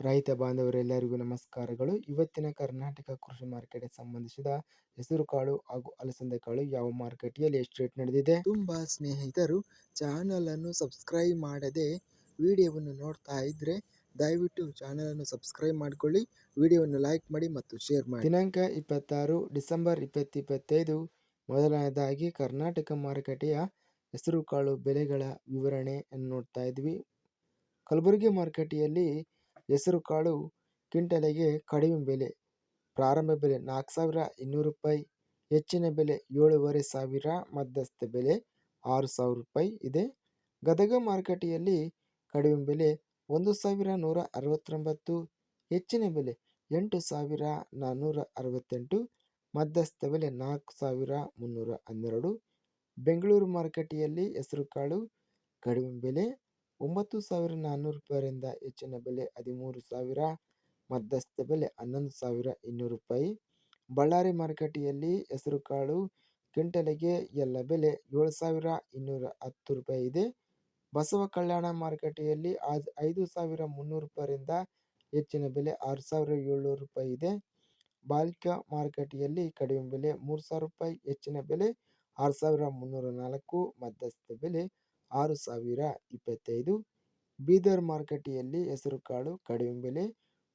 ರೈತ ಬಾಂಧವರೆಲ್ಲರಿಗೂ ನಮಸ್ಕಾರಗಳು. ಇವತ್ತಿನ ಕರ್ನಾಟಕ ಕೃಷಿ ಮಾರ್ಕೆಟ್ಗೆ ಸಂಬಂಧಿಸಿದ ಹೆಸರುಕಾಳು ಹಾಗೂ ಅಲಸಂದೆ ಕಾಳು ಯಾವ ಮಾರುಕಟ್ಟೆಯಲ್ಲಿ ಎಷ್ಟು ರೇಟ್ ನಡೆದಿದೆ? ತುಂಬ ಸ್ನೇಹಿತರು ಚಾನಲ್ ಅನ್ನು ಸಬ್ಸ್ಕ್ರೈಬ್ ಮಾಡದೆ ವಿಡಿಯೋವನ್ನು ನೋಡ್ತಾ ಇದ್ರೆ ದಯವಿಟ್ಟು ಚಾನಲನ್ನು ಸಬ್ಸ್ಕ್ರೈಬ್ ಮಾಡಿಕೊಳ್ಳಿ. ವಿಡಿಯೋವನ್ನು ಲೈಕ್ ಮಾಡಿ ಮತ್ತು ಶೇರ್ ಮಾಡಿ. ದಿನಾಂಕ ಇಪ್ಪತ್ತಾರು ಡಿಸೆಂಬರ್ ಇಪ್ಪತ್ತು ಇಪ್ಪತ್ತೈದು. ಮೊದಲನೇದಾಗಿ ಕರ್ನಾಟಕ ಮಾರುಕಟ್ಟೆಯ ಹೆಸರುಕಾಳು ಬೆಲೆಗಳ ವಿವರಣೆಯನ್ನು ನೋಡ್ತಾ ಇದ್ವಿ. ಕಲಬುರಗಿ ಮಾರುಕಟ್ಟೆಯಲ್ಲಿ ಹೆಸರುಕಾಳು ಕ್ವಿಂಟಾಲಿಗೆ ಕಡಿಮೆ ಬೆಲೆ, ಪ್ರಾರಂಭ ಬೆಲೆ ನಾಲ್ಕು ಸಾವಿರ ಇನ್ನೂರು ರೂಪಾಯಿ, ಹೆಚ್ಚಿನ ಬೆಲೆ ಏಳೂವರೆ ಸಾವಿರ ಮಧ್ಯಸ್ಥ ಬೆಲೆ ಆರು ಸಾವಿರ ರೂಪಾಯಿ ಇದೆ. ಗದಗ ಮಾರುಕಟ್ಟೆಯಲ್ಲಿ ಕಡಿಮೆ ಬೆಲೆ ಒಂದು ಸಾವಿರ ನೂರ ಅರವತ್ತೊಂಬತ್ತು, ಹೆಚ್ಚಿನ ಬೆಲೆ ಎಂಟು ಸಾವಿರ ನಾನ್ನೂರ ಅರವತ್ತೆಂಟು, ಮಧ್ಯಸ್ಥ ಬೆಲೆ ನಾಲ್ಕು ಸಾವಿರ ಮುನ್ನೂರ ಹನ್ನೆರಡು. ಬೆಂಗಳೂರು ಮಾರುಕಟ್ಟೆಯಲ್ಲಿ ಹೆಸರುಕಾಳು ಕಡಿಮೆ ಬೆಲೆ ಒಂಬತ್ತು ಸಾವಿರ ನಾನ್ನೂರು ರೂಪಾಯಿಂದ ಹೆಚ್ಚಿನ ಬೆಲೆ ಹದಿಮೂರು ಸಾವಿರ, ಮಧ್ಯಸ್ಥ ಬೆಲೆ ಹನ್ನೊಂದು ಸಾವಿರ ಇನ್ನೂರು ರೂಪಾಯಿ. ಬಳ್ಳಾರಿ ಮಾರುಕಟ್ಟೆಯಲ್ಲಿ ಹೆಸರುಕಾಳು ಕ್ವಿಂಟಲಿಗೆ ಎಲ್ಲ ಬೆಲೆ ಏಳು ಸಾವಿರ ಇನ್ನೂರ ಹತ್ತು ರೂಪಾಯಿ ಇದೆ. ಬಸವ ಕಲ್ಯಾಣ ಮಾರುಕಟ್ಟೆಯಲ್ಲಿ ಐದು ಸಾವಿರ ಮುನ್ನೂರು ರೂಪಾಯಿಯಿಂದ ಹೆಚ್ಚಿನ ಬೆಲೆ ಆರು ಸಾವಿರ ಏಳ್ನೂರು ರೂಪಾಯಿ ಇದೆ. ಬಾಲ್ಕ ಮಾರುಕಟ್ಟೆಯಲ್ಲಿ ಕಡಿಮೆ ಬೆಲೆ ಮೂರು ಸಾವಿರ ರೂಪಾಯಿ, ಹೆಚ್ಚಿನ ಬೆಲೆ ಆರು ಸಾವಿರ ಮುನ್ನೂರ ನಾಲ್ಕು, ಮಧ್ಯಸ್ಥ ಬೆಲೆ ಆರು ಸಾವಿರ ಇಪ್ಪತ್ತೈದು. ಬೀದರ್ ಮಾರುಕಟ್ಟೆಯಲ್ಲಿ ಹೆಸರುಕಾಳು ಕಡಿಮೆ ಬೆಲೆ,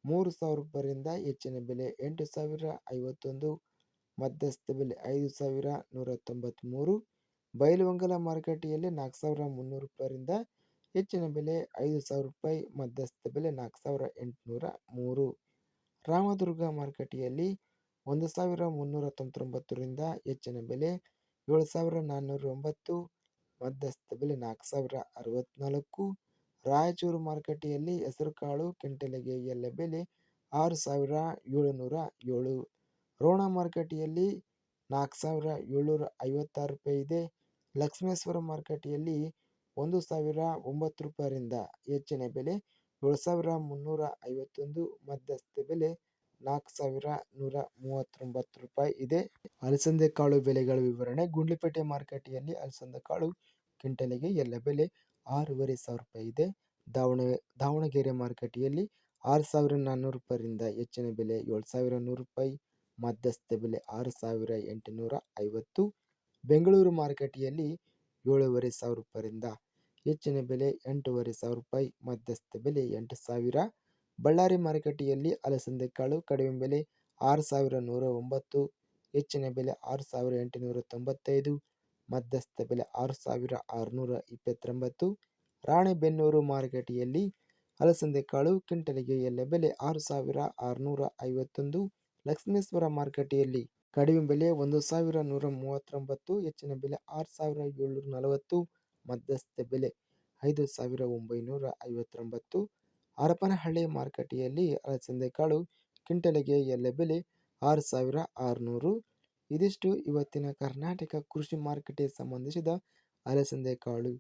ಮೂರು ಸಾವಿರ ರೂಪಾಯಿಂದ ಹೆಚ್ಚಿನ ಬೆಲೆ, ಎಂಟು ಸಾವಿರ ಐವತ್ತೊಂದು. ಮಧ್ಯಸ್ಥ ಬೆಲೆ ಐದು ಸಾವಿರ ನೂರ ತೊಂಬತ್ತ್ಮೂರು ಬಯಲುವಂಗಲ ಮಾರುಕಟ್ಟೆಯಲ್ಲಿ ನಾಲ್ಕು ಸಾವಿರ ಮುನ್ನೂರು ರೂಪಾಯಿಂದ ಹೆಚ್ಚಿನ ಬೆಲೆ ಐದು ಸಾವಿರ ರೂಪಾಯಿ, ಮಧ್ಯಸ್ಥ ಬೆಲೆ ನಾಲ್ಕು ಸಾವಿರ ಎಂಟುನೂರ ಮೂರು ರಾಮದುರ್ಗ ಮಾರುಕಟ್ಟೆಯಲ್ಲಿ ಒಂದು ಸಾವಿರ ಮುನ್ನೂರ ತೊಂಬತ್ತೊಂಬತ್ತರಿಂದ ಹೆಚ್ಚಿನ ಬೆಲೆ ಏಳು ಸಾವಿರ ನಾನ್ನೂರ ಒಂಬತ್ತು ಮಧ್ಯಸ್ಥ ಬೆಲೆ ನಾಲ್ಕು ಸಾವಿರ ಅರವತ್ತ್ನಾಲ್ಕು ರಾಯಚೂರು ಮಾರುಕಟ್ಟೆಯಲ್ಲಿ ಹೆಸರುಕಾಳು ಕ್ವಿಂಟಲಿಗೆ ಎಲ್ಲ ಬೆಲೆ ಆರು ಸಾವಿರ ಏಳುನೂರ ಏಳು. ರೋಣ ಮಾರುಕಟ್ಟೆಯಲ್ಲಿ ನಾಲ್ಕು ಸಾವಿರ ಏಳ್ನೂರ ಐವತ್ತಾರು ರೂಪಾಯಿ ಇದೆ. ಲಕ್ಷ್ಮೇಶ್ವರ ಮಾರುಕಟ್ಟೆಯಲ್ಲಿ ಒಂದು ಸಾವಿರ ಒಂಬತ್ತು ರೂಪಾಯಿಯಿಂದ ಹೆಚ್ಚಿನ ಬೆಲೆ ಏಳು ಸಾವಿರ ಮುನ್ನೂರ ಐವತ್ತೊಂದು. ಮಧ್ಯಸ್ಥ ಬೆಲೆ ನಾಲ್ಕು ಸಾವಿರ ನೂರ ಮೂವತ್ತೊಂಬತ್ತು ರೂಪಾಯಿ ಇದೆ. ಅಲಸಂದೆ ಕಾಳು ಬೆಲೆಗಳ ವಿವರಣೆ ಗುಂಡ್ಲುಪೇಟೆ ಮಾರುಕಟ್ಟೆಯಲ್ಲಿ ಅಲಸಂದೆ ಕಾಳು ಕ್ವಿಂಟಲಿಗೆ ಎಲ್ಲ ಬೆಲೆ ಆರೂವರೆ ಸಾವಿರ ರೂಪಾಯಿ ಇದೆ. ದಾವಣ ದಾವಣಗೆರೆ ಮಾರುಕಟ್ಟೆಯಲ್ಲಿ ಆರು ಸಾವಿರ ನಾನ್ನೂರು ರೂಪಾಯಿಂದ ಹೆಚ್ಚಿನ ಬೆಲೆ ಏಳು ಸಾವಿರ ನೂರು ರೂಪಾಯಿ ಮಧ್ಯಸ್ಥ ಬೆಲೆ ಆರು ಸಾವಿರ ಎಂಟುನೂರ ಐವತ್ತು. ಬೆಂಗಳೂರು ಮಾರುಕಟ್ಟೆಯಲ್ಲಿ ಏಳೂವರೆ ಸಾವಿರ ರೂಪಾಯಿಯಿಂದ ಹೆಚ್ಚಿನ ಬೆಲೆ ಎಂಟೂವರೆ ಸಾವಿರ ರೂಪಾಯಿ ಮಧ್ಯಸ್ಥ ಬೆಲೆ ಎಂಟು ಸಾವಿರ. ಬಳ್ಳಾರಿ ಮಾರುಕಟ್ಟೆಯಲ್ಲಿ ಅಲಸಂದೆ ಕಾಳು ಕಡಿಮೆ ಬೆಲೆ ಆರು ಸಾವಿರ ನೂರ ಒಂಬತ್ತು, ಹೆಚ್ಚಿನ ಬೆಲೆ ಆರು ಸಾವಿರ ಎಂಟುನೂರ ತೊಂಬತ್ತೈದು. ಮಧ್ಯಸ್ಥ ಬೆಲೆ ಆರು ಸಾವಿರ ಆರುನೂರ ಇಪ್ಪತ್ತೊಂಬತ್ತು, ರಾಣೆಬೆನ್ನೂರು ಮಾರುಕಟ್ಟೆಯಲ್ಲಿ ಅಲಸಂದೆ ಕಾಳು ಕ್ವಿಂಟಲಿಗೆ ಎಲ್ಲ ಬೆಲೆ ಆರು ಸಾವಿರ ಆರುನೂರ ಐವತ್ತೊಂದು, ಲಕ್ಷ್ಮೇಶ್ವರ ಮಾರುಕಟ್ಟೆಯಲ್ಲಿ ಕಡಿಮೆ ಬೆಲೆ ಒಂದು ಸಾವಿರ ನೂರ ಮೂವತ್ತೊಂಬತ್ತು, ಹೆಚ್ಚಿನ ಬೆಲೆ ಆರು ಸಾವಿರ ಏಳ್ನೂರ ನಲವತ್ತು, ಮಧ್ಯಸ್ಥ ಬೆಲೆ ಐದು ಸಾವಿರ ಒಂಬೈನೂರ ಐವತ್ತೊಂಬತ್ತು. ಹರಪನಹಳ್ಳಿ ಮಾರುಕಟ್ಟೆಯಲ್ಲಿ ಅಲಸಂದೆ ಕಾಳು ಕ್ವಿಂಟಲಿಗೆ ಎಲ್ಲ ಬೆಲೆ ಆರು ಸಾವಿರ ಆರುನೂರು ಇದಿಷ್ಟು ಇವತ್ತಿನ ಕರ್ನಾಟಕ ಕೃಷಿ ಮಾರುಕಟ್ಟೆಗೆ ಸಂಬಂಧಿಸಿದ ಅಲಸಂದೆ ಕಾಳು,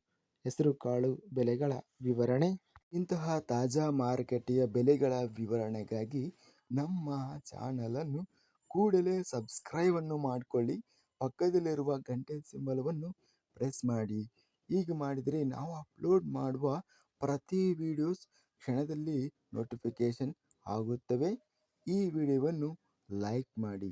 ಹೆಸರು ಕಾಳು ಬೆಲೆಗಳ ವಿವರಣೆ, ಇಂತಹ ತಾಜಾ ಮಾರುಕಟ್ಟೆಯ ಬೆಲೆಗಳ ವಿವರಣೆಗಾಗಿ ನಮ್ಮ ಚಾನಲನ್ನು ಕೂಡಲೇ ಸಬ್ಸ್ಕ್ರೈಬನ್ನು ಮಾಡಿಕೊಳ್ಳಿ. ಪಕ್ಕದಲ್ಲಿರುವ ಗಂಟೆ ಸಿಂಬಲವನ್ನು ಪ್ರೆಸ್ ಮಾಡಿ. ಹೀಗೆ ಮಾಡಿದರೆ ನಾವು ಅಪ್ಲೋಡ್ ಮಾಡುವ ಪ್ರತಿ ವಿಡಿಯೋಸ್ ಕ್ಷಣದಲ್ಲಿ ನೋಟಿಫಿಕೇಷನ್ ಆಗುತ್ತವೆ. ಈ ವಿಡಿಯೋವನ್ನು ಲೈಕ್ ಮಾಡಿ.